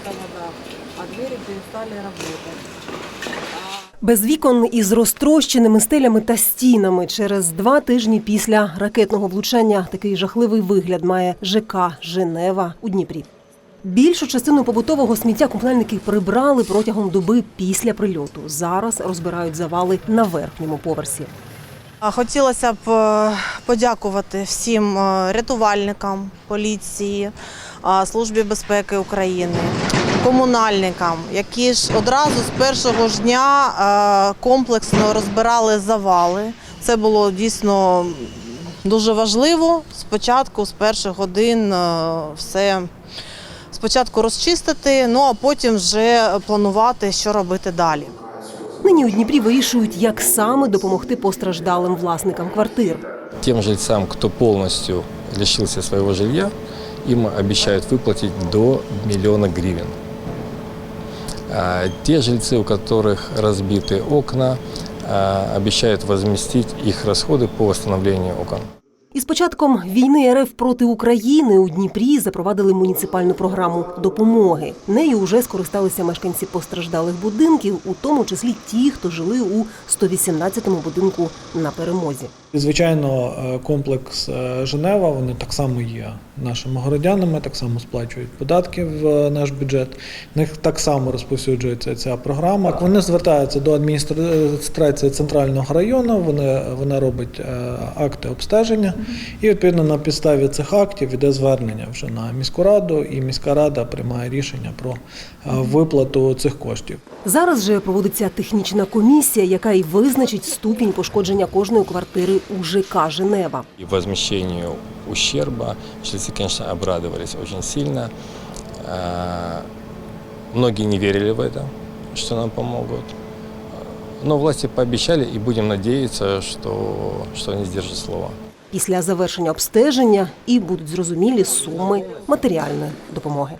этого, да. А двери перестали работать. Без вікон із розтрощеними стелями та стінами через два тижні після ракетного влучання такий жахливий вигляд має ЖК Женева у Дніпрі. Більшу частину побутового сміття комунальники прибрали протягом доби після прильоту. Зараз розбирають завали на верхньому поверсі. Хотілося б е, подякувати всім е, рятувальникам, поліції, Службі безпеки України, комунальникам, які ж одразу з першого ж дня комплексно розбирали завали. Це було дійсно дуже важливо. Спочатку, з перших годин, все спочатку розчистити, ну а потім вже планувати, що робити далі. Нині у Дніпрі вирішують, як саме допомогти постраждалим власникам квартир. Тем жильцам, кто полностью лишился своего жилья, им обещают выплатить до миллиона гривен. А те жильцы, у которых разбиты окна, а, обещают возместить их расходы по восстановлению окон. Із початком війни РФ проти України у Дніпрі запровадили муніципальну програму допомоги. Нею вже скористалися мешканці постраждалих будинків, у тому числі ті, хто жили у 118-му будинку на перемозі. І, Звичайно, е, комплекс е, Женева вони так само є нашими городянами, так само сплачують податки в е, наш бюджет. В них так само розповсюджується ця програма. Вони звертаються до адміністрації центрального району. Вони вона робить акти обстеження, і відповідно на підставі цих актів іде звернення вже на міську раду, і міська рада приймає рішення про виплату цих коштів. Зараз же проводиться технічна комісія, яка й визначить ступінь пошкодження кожної квартири у ЖК Женева. И возмещению ущерба жильцы, конечно, обрадовались очень сильно. Многие не верили в это, что нам помогут. Но власти пообещали, и будем надеяться, что, что они сдержат слово. Після завершення обстеження і будуть зрозумілі суми матеріальної допомоги.